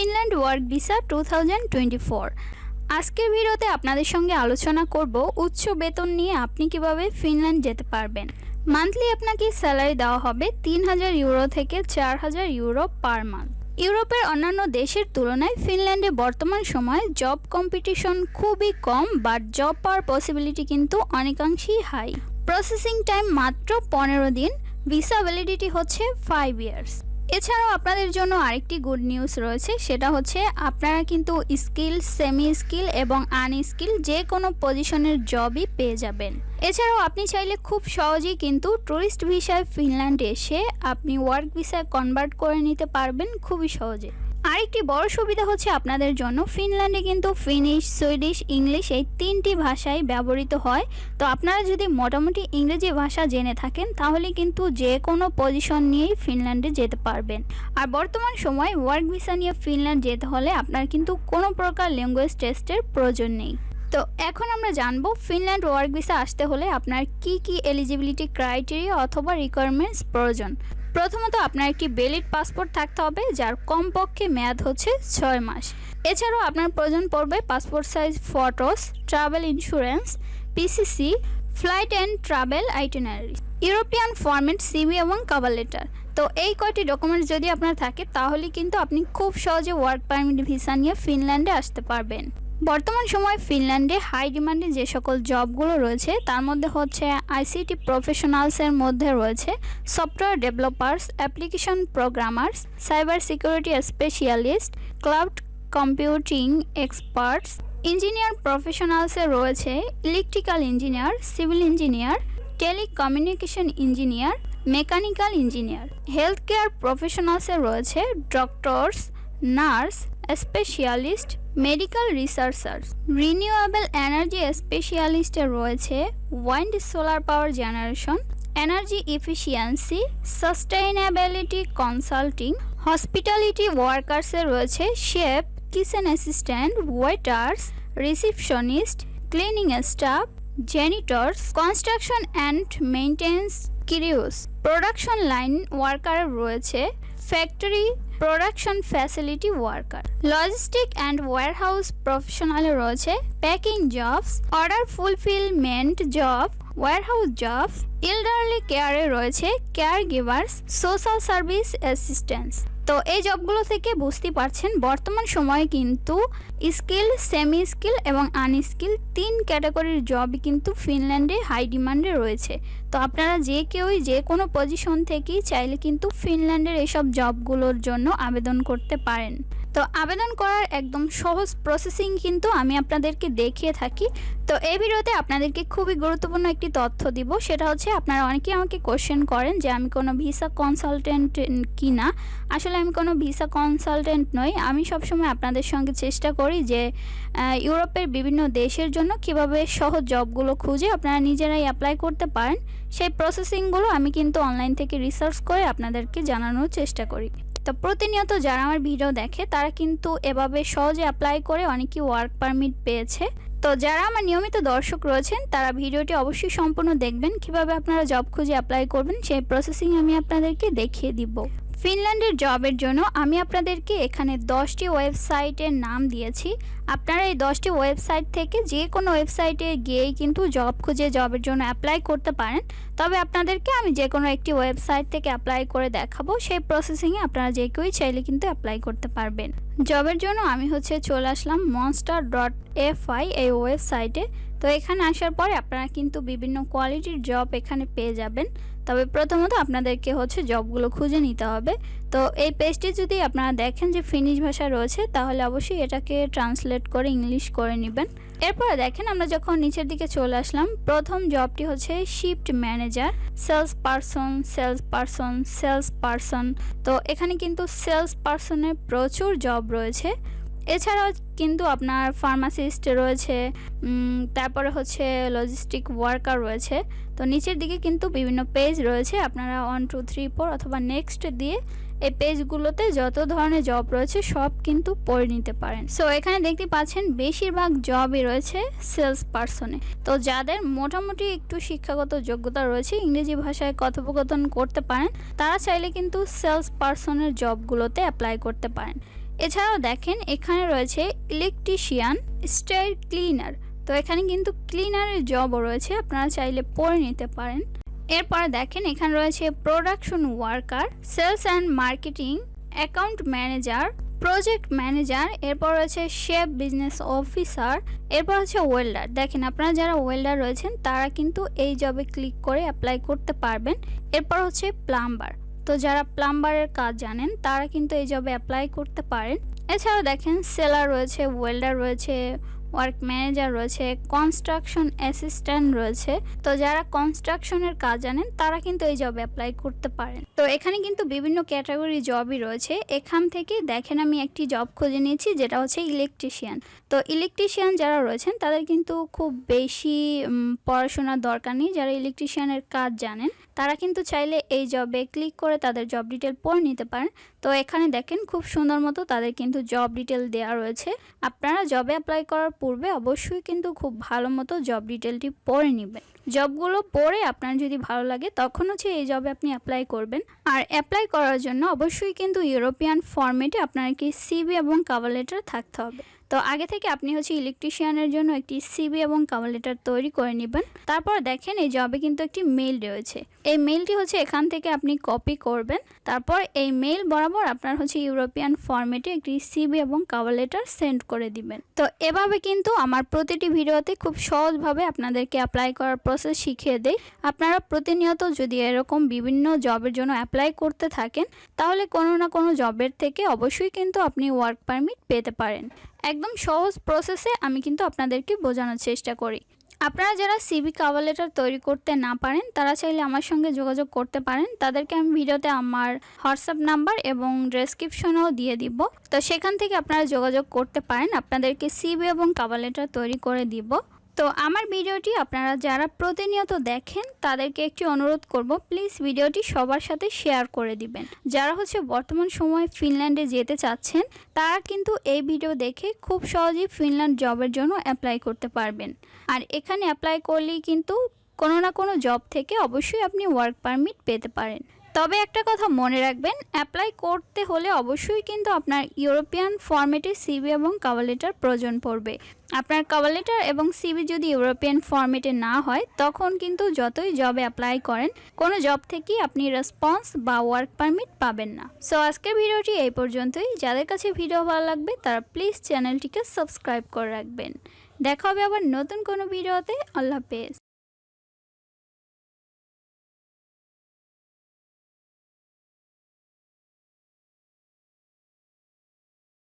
Finland work visa two আজকের ভিডিওতে আপনাদের সঙ্গে আলোচনা করব উচ্চ বেতন নিয়ে আপনি কীভাবে ফিনল্যান্ড যেতে পারবেন। মান্থলি আপনাকে স্যালারি দেওয়া হবে তিন হাজার ইউরো থেকে চার হাজার ইউরো পার মান্থ ইউরোপের অন্যান্য দেশের তুলনায় ফিনল্যান্ডে বর্তমান সময়ে জব কম্পিটিশন খুবই কম বাট জব পাওয়ার পসিবিলিটি কিন্তু অনেকাংশেই হাই প্রসেসিং টাইম মাত্র পনেরো দিন ভিসা ভ্যালিডিটি হচ্ছে ফাইভ ইয়ার্স এছাড়াও আপনাদের জন্য আরেকটি গুড নিউজ রয়েছে, সেটা হচ্ছে আপনারা কিন্তু স্কিল সেমি স্কিল এবং আনস্কিল যে কোনো পজিশনের জবই পেয়ে যাবেন। এছাড়াও আপনি চাইলে খুব সহজেই কিন্তু ট্যুরিস্ট ভিসায় ফিনল্যান্ড এসে আপনি ওয়ার্ক ভিসায় কনভার্ট করে নিতে পারবেন খুবই সহজে। আরেকটি বড় সুবিধা হচ্ছে আপনাদের জন্য। ফিনল্যান্ডে কিন্তু ফিনিশ, সুইডিশ, ইংলিশ এই তিনটি ভাষাই ব্যবহৃত হয়। তো আপনারা যদি মোটামুটি ইংরেজি ভাষা জেনে থাকেন, তাহলে কিন্তু যে কোনো পজিশন নিয়েই ফিনল্যান্ডে যেতে পারবেন। আর বর্তমান সময় ওয়ার্ক ভিসা নিয়ে ফিনল্যান্ড যেতে হলে আপনার কিন্তু কোনো প্রকার ল্যাঙ্গুয়েজ টেস্টের প্রয়োজন নেই। তো এখন আমরা জানব, ফিনল্যান্ড ওয়ার্ক ভিসা আসতে হলে আপনার কি কি এলিজিবিলিটি ক্রাইটেরিয়া অথবা রিকোয়ারমেন্টস প্রয়োজন। প্রথমত আপনার একটি ভ্যালিড পাসপোর্ট থাকতে হবে, যার কমপক্ষে মেয়াদ হচ্ছে ছয় মাস। এছাড়াও আপনার প্রয়োজন পড়বে passport size photos travel insurance PCC flight and travel itinerary European format CV এবং কাভার লেটার তো এই কয়টি ডকুমেন্টস যদি আপনার থাকে, তাহলে কিন্তু আপনি খুব সহজে ওয়ার্ক পারমিট ভিসা নিয়ে ফিনল্যান্ডে আসতে পারবেন। বর্তমান সময় ফিনল্যান্ডে হাই ডিমান্ডে যে সকল জবগুলো রয়েছে, তার মধ্যে হচ্ছে আইসিটি প্রফেশনালসের মধ্যে রয়েছে software developers, application programmers, cyber security specialist cloud computing experts, engineer প্রফেশনালসে রয়েছে electrical engineer, civil engineer, telecommunication engineer, mechanical engineer. Health care প্রফেশনালসে রয়েছে doctors nurse specialist medical researcher. Renewable energy স্পেশালিস্টে রয়েছে wind solar power generation, energy efficiency sustainability consulting, hospitality ওয়ার্কার্সে রয়েছে chef, kitchen assistant, waiters, receptionist, cleaning staff, janitors, construction and maintenance crews production line worker রয়েছে factory production facility worker logistic and warehouse প্রফেশনালে রয়েছে। Packing jobs order fulfillment job warehouse jobs elderly কেয়ারে রয়েছে। Care givers social service assistance তো এই জবগুলো থেকে বুঝতে পারছেন, বর্তমান সময়ে কিন্তু স্কিল সেমি স্কিল এবং আনস্কিল তিন ক্যাটাগরির জবই কিন্তু ফিনল্যান্ডে হাই ডিমান্ডে রয়েছে। তো আপনারা যে কেউই যে কোনো পজিশন থেকেই চাইলে কিন্তু ফিনল্যান্ডের এসব জবগুলোর জন্য আবেদন করতে পারেন। তো আবেদন করার একদম সহজ প্রসেসিং কিন্তু আমি আপনাদেরকে দেখিয়ে থাকি। তো এই ভিডিওতে আপনাদেরকে খুবই গুরুত্বপূর্ণ একটি তথ্য দিব, সেটা হচ্ছে আপনারা অনেকেই আমাকে কোশ্চেন করেন যে আমি কোনো ভিসা কনসালটেন্ট কি না আসলে আমি কোনো ভিসা কনসালটেন্ট নই, আমি সবসময় আপনাদের সঙ্গে চেষ্টা করি যে ইউরোপের বিভিন্ন দেশের জন্য কীভাবে সহজ জবগুলো খুঁজে আপনারা নিজেরাই অ্যাপ্লাই করতে পারেন। সেই প্রসেসিংগুলো আমি কিন্তু অনলাইন থেকে রিসার্চ করে আপনাদেরকে জানানোর চেষ্টা করি। তো প্রতিনিয়ত যারা আমার ভিডিও দেখে, তারা কিন্তু এভাবে সহজে অ্যাপ্লাই করে অনেকেই ওয়ার্ক পারমিট পেয়েছে। তো যারা আমার নিয়মিত দর্শক রয়েছেন, তারা ভিডিওটি অবশ্যই সম্পূর্ণ দেখবেন। কীভাবে আপনারা জব খুঁজে অ্যাপ্লাই করবেন, সেই প্রসেসিং আমি আপনাদেরকে দেখিয়ে দিব। ফিনল্যান্ডের জবের জন্য আমি আপনাদেরকে এখানে দশটি ওয়েবসাইটের নাম দিয়েছি। আপনারা এই দশটি ওয়েবসাইট থেকে যে কোনো ওয়েবসাইটে গিয়েই কিন্তু জব খুঁজে জবের জন্য অ্যাপ্লাই করতে পারেন। তবে আপনাদেরকে আমি যে কোনো একটি ওয়েবসাইট থেকে অ্যাপ্লাই করে দেখাবো, সেই প্রসেসিংয়ে আপনারা যে কেউই চাইলে কিন্তু অ্যাপ্লাই করতে পারবেন। জবের জন্য আমি হচ্ছে চলে আসলাম মনস্টার ডট এফ আই এই ওয়েবসাইটে তো এখানে আসার পরে আপনারা কিন্তু বিভিন্ন কোয়ালিটির জব এখানে পেয়ে যাবেন। তবে প্রথমত আপনাদেরকে হচ্ছে জবগুলো খুঁজে নিতে হবে। তো এই পেজটি যদি আপনারা দেখেন যে ফিনিশ ভাষা রয়েছে, তাহলে অবশ্যই এটাকে ট্রান্সলেট করে ইংলিশ করে নেবেন। এরপরে দেখেন আমরা যখন নিচের দিকে চলে আসলাম, প্রথম জবটি হচ্ছে shift manager sales person sales person sales person তো এখানে কিন্তু সেলস পারসনের প্রচুর জব রয়েছে। এছাড়াও কিন্তু আপনার ফার্মাসিস্ট রয়েছে তারপরে হচ্ছে লজিস্টিক ওয়ার্কার রয়েছে। তো নিচের দিকে কিন্তু বিভিন্ন পেজ রয়েছে, আপনারা ওয়ান টু থ্রি ফোর অথবা নেক্সট দিয়ে এই পেজগুলোতে যত ধরনের জব রয়েছে, সব কিন্তু পড়ে নিতে পারেন। সো এখানে দেখতে পাচ্ছেন বেশিরভাগ জবই রয়েছে সেলস পার্সনে তো যাদের মোটামুটি একটু শিক্ষাগত যোগ্যতা রয়েছে, ইংরেজি ভাষায় কথোপকথন করতে পারেন, তারা চাইলে কিন্তু সেলস পার্সনের জবগুলোতে অ্যাপ্লাই করতে পারেন। এছাড়াও দেখেন, এখানে রয়েছে ইলেকট্রিশিয়ান স্টাইল ক্লিনার তো এখানে কিন্তু ক্লিনারের জবও রয়েছে, আপনারা চাইলে পড়ে নিতে পারেন। এরপর দেখেন এখানে রয়েছে production worker sales and marketing account manager project manager এরপর রয়েছে শেফ বিজনেস অফিসার এরপর হচ্ছে ওয়েল্ডার দেখেন আপনারা যারা ওয়েল্ডার রয়েছেন, তারা কিন্তু এই জবে ক্লিক করে অ্যাপ্লাই করতে পারবেন। এরপর হচ্ছে প্লাম্বার তো যারা প্লাম্বারের কাজ জানেন, তারা কিন্তু এই জবে অ্যাপ্লাই করতে পারেন। এছাড়াও দেখেন সেলার রয়েছে ওয়েল্ডার রয়েছে ওয়ার্ক ম্যানেজার রয়েছে কনস্ট্রাকশন অ্যাসিস্ট্যান্ট রয়েছে। তো যারা কনস্ট্রাকশনের কাজ জানেন, তারা কিন্তু এই জবে অ্যাপ্লাই করতে পারেন। তো এখানে কিন্তু বিভিন্ন ক্যাটাগরি জবই রয়েছে। এখান থেকে দেখেন আমি একটি জব খুঁজে নিয়েছি, যেটা হচ্ছে ইলেকট্রিশিয়ান তো ইলেকট্রিশিয়ান যারা রয়েছেন, তাদের কিন্তু খুব বেশি পড়াশোনার দরকার নেই। যারা ইলেকট্রিশিয়ানের কাজ জানেন, তারা কিন্তু চাইলে এই জবে ক্লিক করে তাদের জব ডিটেল পড়ে নিতে পারেন। তো এখানে দেখেন খুব সুন্দর মতো তাদের কিন্তু জব ডিটেল দেওয়া রয়েছে। আপনারা জবে অ্যাপ্লাই করার পূর্বে অবশ্যই কিন্তু খুব ভালো মতো জব ডিটেলটি পড়ে নেবেন। জবগুলো পড়ে আপনার যদি ভালো লাগে তখন হচ্ছে এই জবে আপনি অ্যাপ্লাই করবেন। আর অ্যাপ্লাই করার জন্য অবশ্যই কিন্তু ইউরোপিয়ান ফর্মেটে আপনার কি সিবি এবং কাভার লেটার থাকতে হবে। তো আগে থেকে আপনি হচ্ছে ইলেকট্রিশিয়ানের জন্য একটি সিবি এবং কাভার লেটার তৈরি করে নেবেন। তারপর দেখেন এই জবে কিন্তু একটি মেইল রয়েছে। এই মেইলটি হচ্ছে এখান থেকে আপনি কপি করবেন। তারপর এই মেইল বরাবর আপনার হচ্ছে ইউরোপিয়ান ফর্মেটে একটি সিবি এবং কাভার লেটার সেন্ড করে দিবেন। তো এভাবে কিন্তু আমার প্রতিটি ভিডিওতে খুব সহজভাবে আপনাদেরকে অ্যাপ্লাই করার প্রসেস শিখিয়ে দেই। আপনারা প্রতিনিয়ত যদি এরকম বিভিন্ন জবের জন্য অ্যাপ্লাই করতে থাকেন, তাহলে কোনো না কোনো জবের থেকে অবশ্যই কিন্তু আপনি ওয়ার্ক পারমিট পেতে পারেন। একদম সহজ প্রসেসে আমি কিন্তু আপনাদেরকে বোঝানোর চেষ্টা করি। আপনারা যারা সিবি কাভার লেটার তৈরি করতে না পারেন, তারা চাইলে আমার সঙ্গে যোগাযোগ করতে পারেন। তাদেরকে আমি ভিডিওতে আমার হোয়াটসঅ্যাপ নাম্বার এবং ডেসক্রিপশনেও দিয়ে দিব। তো সেখান থেকে আপনারা যোগাযোগ করতে পারেন। আপনাদেরকে সিবি এবং কাভার লেটার তৈরি করে দিব। তো আমার ভিডিওটি আপনারা যারা প্রতিনিয়ত দেখেন, তাদেরকে একটি অনুরোধ করব, প্লিজ ভিডিওটি সবার সাথে শেয়ার করে দিবেন। যারা হচ্ছে বর্তমান সময়ে ফিনল্যান্ডে যেতে চাচ্ছেন, তারা কিন্তু এই ভিডিও দেখে খুব সহজেই ফিনল্যান্ড জবের জন্য অ্যাপ্লাই করতে পারবেন। আর এখানে অ্যাপ্লাই করলেই কিন্তু কোনো না কোনো জব থেকে অবশ্যই আপনি ওয়ার্ক পারমিট পেতে পারেন। তবে একটা কথা মনে রাখবেন অ্যাপ্লাই করতে হলে অবশ্যই কিন্তু আপনার ইউরোপিয়ান ফর্মেটে সিবি এবং কাভার লেটার প্রয়োজন পড়বে। আপনার কাভার লেটার এবং সিবি যদি ইউরোপিয়ান ফর্মেটে না হয়, তখন কিন্তু যতই জবে অ্যাপ্লাই করেন, কোনো জব থেকেই আপনি রেসপন্স বা ওয়ার্ক পারমিট পাবেন না। সো আজকের ভিডিওটি এই পর্যন্তই। যাদের কাছে ভিডিও ভালো লাগবে, তারা প্লিজ চ্যানেলটিকে সাবস্ক্রাইব করে রাখবেন। দেখা হবে আবার নতুন কোনো ভিডিওতে। আল্লাহ হাফেজ।